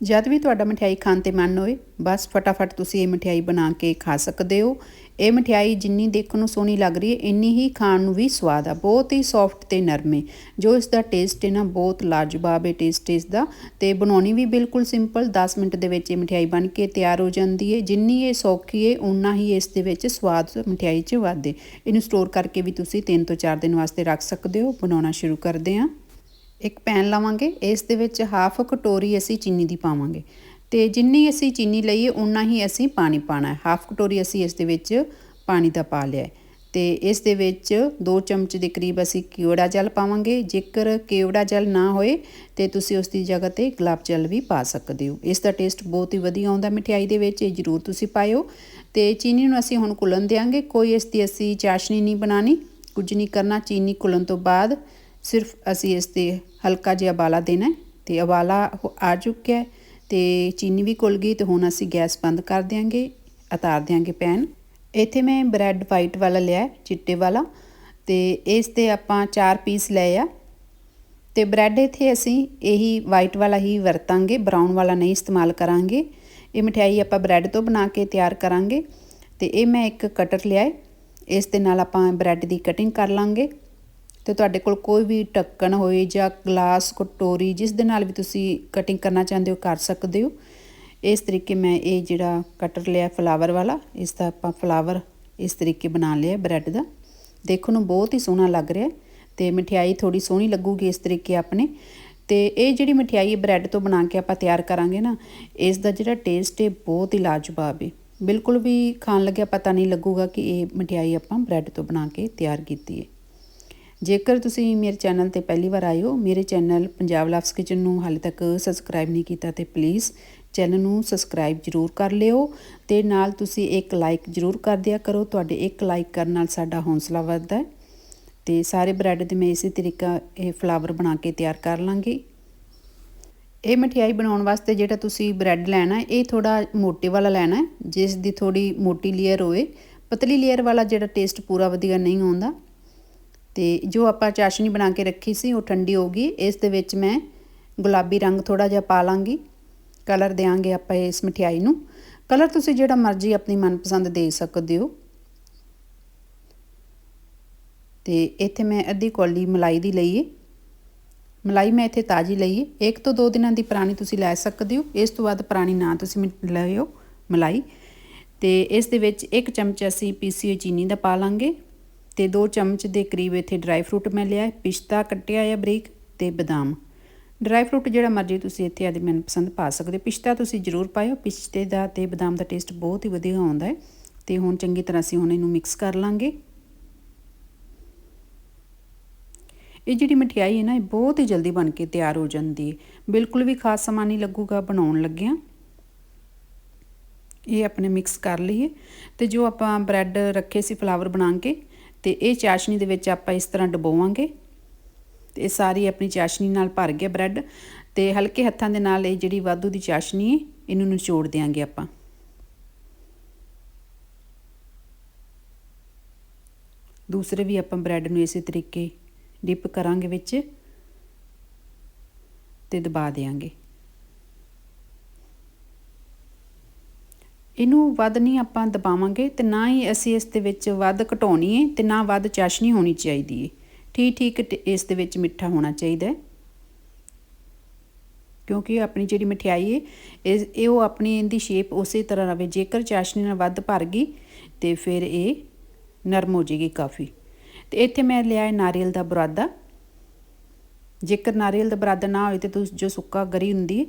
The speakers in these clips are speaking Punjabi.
ਜਦ ਵੀ ਤੁਹਾਡਾ ਮਠਿਆਈ ਖਾਣ ਤੇ ਮਨ ਹੋਵੇ ਬਸ ਫਟਾਫਟ ਤੁਸੀਂ ਇਹ ਮਠਿਆਈ ਬਣਾ ਕੇ ਖਾ ਸਕਦੇ ਹੋ। ਇਹ ਮਠਿਆਈ ਜਿੰਨੀ ਦੇਖਣ ਨੂੰ ਸੋਹਣੀ ਲੱਗ ਰਹੀ ਹੈ, ਇੰਨੀ ਹੀ ਖਾਣ ਨੂੰ ਵੀ ਸਵਾਦ ਆ। ਬਹੁਤ ਹੀ ਸੌਫਟ ਤੇ ਨਰਮ ਹੈ ਜੋ ਇਸ ਦਾ ਟੇਸਟ ਹੈ ਨਾ, ਬਹੁਤ ਲਾਜਵਾਬ ਹੈ ਟੇਸਟ ਇਸ ਦਾ। ਤੇ ਬਣਾਉਣੀ ਵੀ ਬਿਲਕੁਲ ਸਿੰਪਲ 10 ਮਿੰਟ ਦੇ ਵਿੱਚ ਇਹ ਮਠਿਆਈ ਬਣ ਕੇ ਤਿਆਰ ਹੋ ਜਾਂਦੀ ਹੈ ਜਿੰਨੀ ਇਹ ਸੌਖੀ ਹੈ ਉਨਾ ਹੀ ਇਸ ਦੇ ਵਿੱਚ ਸਵਾਦ ਮਠਿਆਈ 'ਚ ਵਾਧੇ। ਇਹਨੂੰ ਸਟੋਰ ਕਰਕੇ ਵੀ ਤੁਸੀਂ 3 ਤੋਂ 4 ਦਿਨ ਵਾਸਤੇ ਰੱਖ ਸਕਦੇ ਹੋ। ਬਣਾਉਣਾ ਸ਼ੁਰੂ ਕਰਦੇ ਹਾਂ। ਇੱਕ ਪੈਨ ਲਵਾਂਗੇ, ਇਸ ਦੇ ਵਿੱਚ ਹਾਫ ਕਟੋਰੀ ਅਸੀਂ ਚੀਨੀ ਦੀ ਪਾਵਾਂਗੇ। ਤੇ ਜਿੰਨੀ ਅਸੀਂ ਚੀਨੀ ਲਈਏ ਉਨਾ ਹੀ ਅਸੀਂ ਪਾਣੀ ਪਾਣਾ ਹੈ। ਹਾਫ ਕਟੋਰੀ ਅਸੀਂ ਇਸ ਦੇ ਵਿੱਚ ਪਾਣੀ ਦਾ ਪਾ ਲਿਆ ਤੇ ਇਸ ਦੇ ਵਿੱਚ 2 ਚਮਚ ਦੇ ਕਰੀਬ ਅਸੀਂ ਕਿਉੜਾ ਜਲ ਪਾਵਾਂਗੇ। ਜੇਕਰ ਕਿਉੜਾ ਜਲ ਨਾ ਹੋਏ, ਤੇ ਤੁਸੀਂ ਉਸ ਦੀ ਜਗ੍ਹਾ ਤੇ ਗੁਲਾਬ ਜਲ ਵੀ ਪਾ ਸਕਦੇ ਹੋ। ਇਸ ਦਾ ਟੇਸਟ ਬਹੁਤ ਹੀ ਵਧੀਆ ਆਉਂਦਾ ਮਠਿਆਈ ਦੇ ਵਿੱਚ, ਇਹ ਜ਼ਰੂਰ ਤੁਸੀਂ ਪਾਇਓ। ਤੇ ਚੀਨੀ ਨੂੰ ਅਸੀਂ ਹੁਣ ਕੁਲਣ ਦੇਾਂਗੇ ਕੋਈ ਇਸ ਦੀ ਅਸੀਂ ਚਾਸ਼ਨੀ ਨਹੀਂ ਬਣਾਣੀ ਕੁਝ ਨਹੀਂ ਕਰਨਾ, ਚੀਨੀ ਕੁਲਣ ਤੋਂ ਬਾਅਦ ਸਿਰਫ ਅਸੀਂ ਇਸ ਤੇ ਹਲਕਾ ਜਿਹਾ ਉਬਾਲਾ ਦੇਣਾ ਤੇ ਉਬਾਲਾ ਆ ਚੁੱਕਿਆ ਤੇ ਚੀਨੀ ਵੀ ਘੁਲ ਗਈ ਤੇ ਹੁਣ ਅਸੀਂ ਗੈਸ ਬੰਦ ਕਰ ਦਿਆਂਗੇ, ਉਤਾਰ ਦਿਆਂਗੇ ਪੈਨ। ਇੱਥੇ ਮੈਂ ਬ੍ਰੈਡ ਵਾਈਟ ਵਾਲਾ ਲਿਆ ਚਿੱਟੇ ਵਾਲਾ ਤੇ ਇਸ ਤੇ ਆਪਾਂ 4 ਪੀਸ ਲਏ ਆ। ਤੇ ਬ੍ਰੈਡ ਇੱਥੇ ਅਸੀਂ ਇਹੀ ਵਾਈਟ ਵਾਲਾ ਹੀ ਵਰਤਾਂਗੇ, ਬਰਾਊਨ ਵਾਲਾ ਨਹੀਂ ਇਸਤੇਮਾਲ ਕਰਾਂਗੇ। ਇਹ ਮਠਿਆਈ ਆਪਾਂ ਬ੍ਰੈਡ ਤੋਂ ਬਣਾ ਕੇ ਤਿਆਰ ਕਰਾਂਗੇ ਤੇ ਇਹ ਮੈਂ ਇੱਕ ਕਟਰ ਲਿਆ ਇਸ ਦੇ ਨਾਲ ਆਪਾਂ ਬ੍ਰੈਡ ਦੀ ਕਟਿੰਗ ਕਰ ਲਾਂਗੇ। ਤੇ ਤੁਹਾਡੇ ਕੋਲ ਕੋਈ ਵੀ ਢੱਕਣ ਹੋਏ ਜਾਂ ਗਲਾਸ ਕਟੋਰੀ, ਜਿਸ ਦੇ ਨਾਲ ਵੀ ਤੁਸੀਂ ਕਟਿੰਗ ਕਰਨਾ ਚਾਹੁੰਦੇ ਹੋ, ਕਰ ਸਕਦੇ ਹੋ। ਇਸ ਤਰੀਕੇ ਮੈਂ ਇਹ ਜਿਹੜਾ ਕਟਰ ਲਿਆ ਫਲਾਵਰ ਵਾਲਾ, ਇਸ ਦਾ ਆਪਾਂ ਫਲਾਵਰ ਇਸ ਤਰੀਕੇ ਬਣਾ ਲਿਆ ਬ੍ਰੈਡ ਦਾ। ਦੇਖਣ ਨੂੰ ਬਹੁਤ ਹੀ ਸੋਹਣਾ ਲੱਗ ਰਿਹਾ ਤੇ ਮਠਿਆਈ ਥੋੜੀ ਸੋਹਣੀ ਲੱਗੂਗੀ ਇਸ ਤਰੀਕੇ ਆਪਣੇ। ਤੇ ਇਹ ਜਿਹੜੀ ਮਠਿਆਈ ਬ੍ਰੈਡ ਤੋਂ ਬਣਾ ਕੇ ਆਪਾਂ ਤਿਆਰ ਕਰਾਂਗੇ ਨਾ, ਇਸ ਦਾ ਜਿਹੜਾ ਟੇਸਟ ਹੈ ਬਹੁਤ ਹੀ ਲਾਜਵਾਬ ਹੈ ਬਿਲਕੁਲ ਵੀ ਖਾਣ ਲੱਗਿਆ ਪਤਾ ਨਹੀਂ ਲੱਗੂਗਾ ਕਿ ਇਹ ਮਠਿਆਈ ਆਪਾਂ ਬ੍ਰੈਡ ਤੋਂ ਬਣਾ ਕੇ ਤਿਆਰ ਕੀਤੀ ਹੈ ਜੇਕਰ ਤੁਸੀਂ ਮੇਰੇ ਚੈਨਲ ਤੇ ਪਹਿਲੀ ਵਾਰ ਆਏ ਹੋ, ਮੇਰੇ ਚੈਨਲ ਪੰਜਾਬ ਲਵਸ ਕਿਚਨ ਨੂੰ ਹਾਲੇ ਤੱਕ ਸਬਸਕ੍ਰਾਈਬ ਨਹੀਂ ਕੀਤਾ ਤੇ ਪਲੀਜ਼ ਚੈਨਲ ਨੂੰ ਸਬਸਕ੍ਰਾਈਬ ਜਰੂਰ ਕਰ ਲਿਓ ਤੇ ਨਾਲ ਤੁਸੀਂ ਇੱਕ ਲਾਈਕ ਜਰੂਰ ਕਰ ਦਿਆ ਕਰੋ। ਤੁਹਾਡੇ ਇੱਕ ਲਾਈਕ ਕਰਨ ਨਾਲ ਸਾਡਾ ਹੌਸਲਾ ਵੱਧਦਾ ਹੈ ਤੇ ਸਾਰੇ ਬ੍ਰੈਡ ਦੇ ਮੈਂ ਇਸੇ ਤਰੀਕਾ ਇਹ ਫਲਾਵਰ ਬਣਾ ਕੇ ਤਿਆਰ ਕਰ ਲਾਂਗੀ। ਇਹ ਮਠਿਆਈ ਬਣਾਉਣ ਵਾਸਤੇ ਜਿਹੜਾ ਤੁਸੀਂ ਬ੍ਰੈਡ ਲੈਣਾ ਇਹ ਥੋੜਾ ਮੋਟੇ ਵਾਲਾ ਲੈਣਾ ਜਿਸ ਦੀ ਥੋੜੀ ਮੋਟੀ ਲੇਅਰ ਹੋਵੇ ਪਤਲੀ ਲੇਅਰ ਵਾਲਾ ਜਿਹੜਾ ਟੇਸਟ ਪੂਰਾ ਵਧੀਆ ਨਹੀਂ ਆਉਂਦਾ। ਤੇ ਜੋ ਆਪਾਂ ਚਾਸ਼ਨੀ ਬਣਾ ਕੇ ਰੱਖੀ ਸੀ, ਉਹ ਠੰਡੀ ਹੋ ਗਈ। ਇਸ ਦੇ ਵਿੱਚ ਮੈਂ ਗੁਲਾਬੀ ਰੰਗ ਥੋੜਾ ਜਿਹਾ ਪਾ ਲਾਂਗੀ। ਕਲਰ ਦੇਾਂਗੇ ਆਪਾਂ ਇਸ ਮਠਿਆਈ ਨੂੰ। ਕਲਰ ਤੁਸੀਂ ਜਿਹੜਾ ਮਰਜ਼ੀ ਆਪਣੀ ਮਨਪਸੰਦ ਦੇ ਸਕਦੇ ਹੋ। ਤੇ ਇੱਥੇ ਮੈਂ ਅੱਧੀ ਕੌਲੀ ਮਲਾਈ ਦੀ ਲਈ ਏ। ਮਲਾਈ ਮੈਂ ਇੱਥੇ ਤਾਜ਼ੀ ਲਈ ਏ। ਇੱਕ ਤੋਂ ਦੋ ਦਿਨਾਂ ਦੀ ਪੁਰਾਣੀ ਤੁਸੀਂ ਲੈ ਸਕਦੇ ਹੋ। ਇਸ ਤੋਂ ਬਾਅਦ ਪੁਰਾਣੀ ਨਾ ਤੁਸੀਂ ਲਿਓ ਮਲਾਈ। ਤੇ ਇਸ ਦੇ ਵਿੱਚ ਇੱਕ ਚਮਚ ਅਸੀਂ ਪੀਸੀ ਹੋਈ ਚੀਨੀ ਦਾ ਪਾ ਲਾਂਗੇ। ਤੇ 2 ਚਮਚ ਦੇ ਕਰੀਬ ਇੱਥੇ ਡਰਾਈ ਫਰੂਟ ਮੈਂ ਲਿਆ, ਪਿਸਤਾ ਕੱਟਿਆ ਆ ਬਰੀਕ ਤੇ ਬਦਾਮ। ਡਰਾਈ ਫਰੂਟ ਜਿਹੜਾ ਮਰਜ਼ੀ ਤੁਸੀਂ ਇੱਥੇ ਆਦੀ ਮਨਪਸੰਦ ਪਾ ਸਕਦੇ ਪਿਸਤਾ ਤੁਸੀਂ ਜ਼ਰੂਰ ਪਾਇਓ, ਪਿਸਤੇ ਦਾ ਤੇ ਬਦਾਮ ਦਾ ਟੇਸਟ ਬਹੁਤ ਹੀ ਵਧੀਆ ਆਉਂਦਾ ਹੈ। ਤੇ ਹੁਣ ਚੰਗੀ ਤਰ੍ਹਾਂ ਅਸੀਂ ਹੁਣ ਇਹਨੂੰ ਮਿਕਸ ਕਰ ਲਾਂਗੇ। ਇਹ ਜਿਹੜੀ ਮਠਿਆਈ ਹੈ ਨਾ, ਇਹ ਬਹੁਤ ਹੀ ਜਲਦੀ ਬਣ ਕੇ ਤਿਆਰ ਹੋ ਜਾਂਦੀ ਹੈ। ਬਿਲਕੁਲ ਵੀ ਖਾਸ ਸਮਾਂ ਨਹੀਂ ਲੱਗੂਗਾ, ਬਣਾਉਣ ਲੱਗਿਆਂ। ਇਹ ਆਪਣੇ ਮਿਕਸ ਕਰ ਲਈਏ। ਤੇ ਜੋ ਆਪਾਂ ਬ੍ਰੈਡ ਰੱਖੇ ਸੀ ਫਲਾਵਰ ਬਣਾ ਕੇ ਤੇ ਇਹ ਚਾਸ਼ਨੀ ਦੇ ਵਿੱਚ ਆਪਾਂ ਇਸ ਤਰ੍ਹਾਂ ਡਬੋਵਾਂਗੇ। ਤੇ ਇਹ ਸਾਰੀ ਆਪਣੀ ਚਾਸ਼ਨੀ ਨਾਲ ਭਰ ਗਿਆ ਬ੍ਰੈਡ ਤੇ ਹਲਕੇ ਹੱਥਾਂ ਦੇ ਨਾਲ ਇਹ ਜਿਹੜੀ ਵਾਧੂ ਦੀ ਚਾਸ਼ਨੀ ਹੈ ਇਹਨੂੰ ਨਿਚੋੜ ਦੇਾਂਗੇ ਆਪਾਂ। ਦੂਸਰੇ ਵੀ ਆਪਾਂ ਬ੍ਰੈਡ ਨੂੰ ਇਸੇ ਤਰੀਕੇ ਡਿਪ ਕਰਾਂਗੇ ਵਿੱਚ ਤੇ ਦਬਾ ਦੇਾਂਗੇ ਇਹਨੂੰ ਵੱਧ ਨਹੀਂ ਆਪਾਂ ਦਬਾਵਾਂਗੇ ਤੇ ਨਾ ਹੀ ਅਸੀਂ ਇਸ ਦੇ ਵਿੱਚ ਵੱਧ ਘਟਾਉਣੀ ਹੈ ਤੇ ਨਾ ਵੱਧ ਚਾਸ਼ਨੀ ਹੋਣੀ ਚਾਹੀਦੀ ਹੈ ਠੀਕ ਠੀਕ ਇਸ ਦੇ ਵਿੱਚ ਮਿੱਠਾ ਹੋਣਾ ਚਾਹੀਦਾ ਹੈ ਕਿਉਂਕਿ ਆਪਣੀ ਜਿਹੜੀ ਮਠਿਆਈ ਹੈ ਇਹ ਇਹ ਉਹ ਆਪਣੀ ਇਹਦੀ ਸ਼ੇਪ ਉਸੇ ਤਰ੍ਹਾਂ ਰਵੇ, ਜੇਕਰ ਚਾਸ਼ਨੀ ਨਾਲ ਵੱਧ ਭਰ ਗਈ ਤੇ ਫਿਰ ਇਹ ਨਰਮ ਹੋ ਜੇਗੀ ਕਾਫੀ। ਤੇ ਇੱਥੇ ਮੈਂ ਲਿਆ ਹੈ ਨਾਰੀਅਲ ਦਾ ਬੁਰਾਦਾ। ਜੇਕਰ ਨਾਰੀਅਲ ਦਾ ਬਰਾਦਾ ਨਾ ਹੋਵੇ ਤੇ ਤੁਸੀਂ, ਜੋ ਸੁੱਕਾ ਗਰੀ ਹੁੰਦੀ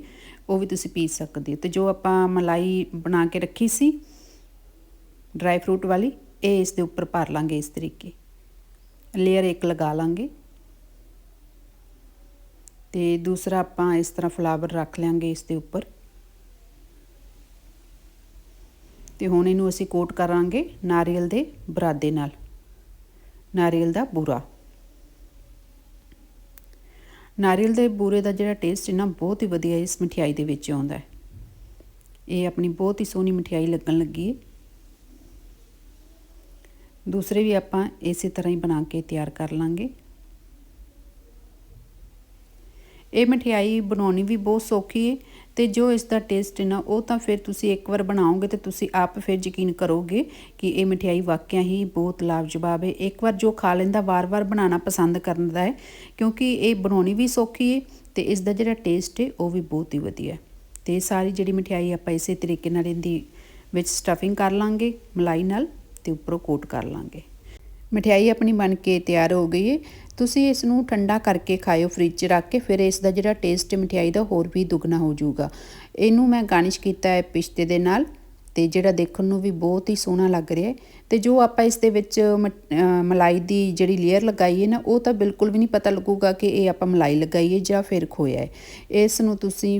ਉਹ ਵੀ ਤੁਸੀਂ ਪੀ ਸਕਦੇ ਹੋ। ਤੇ ਜੋ ਆਪਾਂ ਮਲਾਈ ਬਣਾ ਕੇ ਰੱਖੀ ਸੀ ਡਰਾਈ ਫਰੂਟ ਵਾਲੀ, ਇਹ ਇਸ ਦੇ ਉੱਪਰ ਭਰ ਲਾਂਗੇ ਇਸ ਤਰੀਕੇ। ਲੇਅਰ ਇੱਕ ਲਗਾ ਲਾਂਗੇ। ਤੇ ਦੂਸਰਾ ਆਪਾਂ ਇਸ ਤਰ੍ਹਾਂ ਫਲਾਵਰ ਰੱਖ ਲਾਂਗੇ ਇਸ ਦੇ ਉੱਪਰ। ਤੇ ਹੁਣ ਇਹਨੂੰ ਅਸੀਂ ਕੋਟ ਕਰਾਂਗੇ ਨਾਰੀਅਲ ਦੇ ਬਰਾਦੇ ਨਾਲ। ਨਾਰੀਅਲ ਦਾ ਬੂਰਾ। ਨਾਰੀਅਲ ਦੇ ਬੂਰੇ ਦਾ ਜਿਹੜਾ ਟੇਸਟ ਇਹਨਾਂ ਬਹੁਤ ਹੀ ਵਧੀਆ ਇਸ ਮਠਿਆਈ ਦੇ ਵਿੱਚ ਆਉਂਦਾ ਹੈ। ਇਹ ਆਪਣੀ ਬਹੁਤ ਹੀ ਸੋਹਣੀ ਮਠਿਆਈ ਲੱਗਣ ਲੱਗੀ ਹੈ। ਦੂਸਰੇ ਵੀ ਆਪਾਂ ਇਸੇ ਤਰ੍ਹਾਂ ਹੀ ਬਣਾ ਕੇ ਤਿਆਰ ਕਰ ਲਾਂਗੇ। ਇਹ ਮਠਿਆਈ ਬਣਾਉਣੀ ਵੀ ਬਹੁਤ ਸੌਖੀ ਹੈ। ਤੇ ਜੋ ਇਸ ਦਾ ਟੇਸਟ ਹੈ ਨਾ, ਉਹ ਤਾਂ ਫਿਰ ਤੁਸੀਂ ਇੱਕ ਵਾਰ ਬਣਾਓਗੇ ਤੇ ਤੁਸੀਂ ਆਪ ਫਿਰ ਯਕੀਨ ਕਰੋਗੇ ਕਿ ਇਹ ਮਠਿਆਈ ਵਾਕਿਆ ਹੀ ਬਹੁਤ ਲਾਜਵਾਬ ਹੈ। ਇੱਕ ਵਾਰ ਜੋ ਖਾ ਲੈਂਦਾ, ਵਾਰ-ਵਾਰ ਬਣਾਉਣਾ ਪਸੰਦ ਕਰਦਾ ਹੈ, ਕਿਉਂਕਿ ਇਹ ਬਣਾਉਣੀ ਵੀ ਸੌਖੀ ਹੈ ਤੇ ਇਸ ਦਾ ਜਿਹੜਾ ਟੇਸਟ ਹੈ, ਉਹ ਵੀ ਬਹੁਤ ਹੀ ਵਧੀਆ ਹੈ। ਤੇ ਸਾਰੀ ਜਿਹੜੀ ਮਠਿਆਈ ਆਪਾਂ ਇਸੇ ਤਰੀਕੇ ਨਾਲ ਇਹਦੀ ਵਿੱਚ ਸਟਫਿੰਗ ਕਰ ਲਾਂਗੇ, ਮਲਾਈ ਨਾਲ ਤੇ ਉੱਪਰੋਂ ਕੋਟ ਕਰ ਲਾਂਗੇ। ਮਠਿਆਈ ਆਪਣੀ ਬਣ ਕੇ ਤਿਆਰ ਹੋ ਗਈ ਹੈ ਤੁਸੀਂ ਇਸ ਨੂੰ ਠੰਡਾ ਕਰਕੇ ਖਾਇਓ ਫ੍ਰਿਜ 'ਚ ਰੱਖ ਕੇ, ਫਿਰ ਇਸ ਦਾ ਜਿਹੜਾ ਟੇਸਟ ਮਠਿਆਈ ਦਾ ਹੋਰ ਵੀ ਦੁੱਗਣਾ ਹੋ ਜਾਊਗਾ। ਇਹਨੂੰ ਮੈਂ ਗਾਰਨਿਸ਼ ਕੀਤਾ ਹੈ ਪਿਸਤੇ ਦੇ ਨਾਲ। ਤੇ ਜਿਹੜਾ ਦੇਖਣ ਨੂੰ ਵੀ ਬਹੁਤ ਹੀ ਸੋਹਣਾ ਲੱਗ ਰਿਹਾ ਹੈ। ਤੇ ਜੋ ਆਪਾਂ ਇਸ ਦੇ ਵਿੱਚ ਮਲਾਈ ਦੀ ਜਿਹੜੀ ਲੇਅਰ ਲਗਾਈ ਹੈ ਨਾ, ਉਹ ਤਾਂ ਬਿਲਕੁਲ ਵੀ ਨਹੀਂ ਪਤਾ ਲੱਗੂਗਾ ਕਿ ਇਹ ਆਪਾਂ ਮਲਾਈ ਲਗਾਈ ਹੈ ਜਾਂ ਫਿਰ ਖੋਇਆ ਹੈ। ਇਸ ਨੂੰ ਤੁਸੀਂ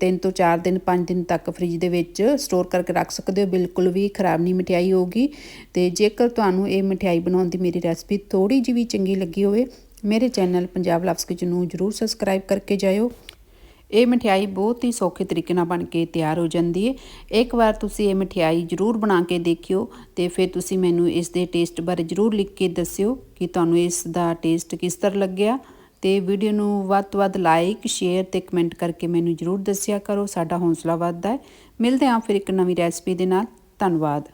3 ਤੋਂ 4 ਦਿਨ 5 ਦਿਨ ਤੱਕ ਫ੍ਰਿਜ ਦੇ ਵਿੱਚ ਸਟੋਰ ਕਰਕੇ ਰੱਖ ਸਕਦੇ ਹੋ। ਬਿਲਕੁਲ ਵੀ ਖਰਾਬ ਨਹੀਂ ਮਠਿਆਈ ਹੋਗੀ ਤੇ ਜੇਕਰ ਤੁਹਾਨੂੰ ਇਹ ਮਠਿਆਈ ਬਣਾਉਣ ਦੀ ਮੇਰੀ ਰੈਸਪੀ ਥੋੜੀ ਜਿਹੀ ਵੀ ਚੰਗੀ ਲੱਗੀ ਹੋਵੇ, ਮੇਰੇ ਚੈਨਲ ਪੰਜਾਬ ਲਵਸ ਕਿਚਨ ਨੂੰ ਜਰੂਰ ਸਬਸਕ੍ਰਾਈਬ ਕਰਕੇ ਜਾਇਓ। ਇਹ ਮਠਿਆਈ ਬਹੁਤ ਹੀ ਸੌਖੇ ਤਰੀਕੇ ਨਾਲ ਬਣ ਕੇ ਤਿਆਰ ਹੋ ਜਾਂਦੀ ਹੈ। ਇੱਕ ਵਾਰ ਤੁਸੀਂ ਇਹ ਮਠਿਆਈ ਜ਼ਰੂਰ ਬਣਾ ਕੇ ਦੇਖਿਓ ਤੇ ਫਿਰ ਤੁਸੀਂ ਮੈਨੂੰ ਇਸ ਦੇ ਟੇਸਟ ਬਾਰੇ ਜ਼ਰੂਰ ਲਿਖ ਕੇ ਦੱਸਿਓ ਕਿ ਤੁਹਾਨੂੰ ਇਸ ਦਾ ਟੇਸਟ ਕਿਸ ਤਰ੍ਹਾਂ ਲੱਗਿਆ। ਤੇ ਵੀਡੀਓ ਨੂੰ ਵੱਧ ਤੋਂ ਵੱਧ ਲਾਈਕ, ਸ਼ੇਅਰ ਤੇ ਕਮੈਂਟ ਕਰਕੇ ਮੈਨੂੰ ਜ਼ਰੂਰ ਦੱਸਿਆ ਕਰੋ। ਸਾਡਾ ਹੌਸਲਾ ਵੱਧਦਾ ਹੈ। ਮਿਲਦੇ ਹਾਂ ਫਿਰ ਇੱਕ ਨਵੀਂ ਰੈਸਪੀ ਦੇ ਨਾਲ। ਧੰਨਵਾਦ।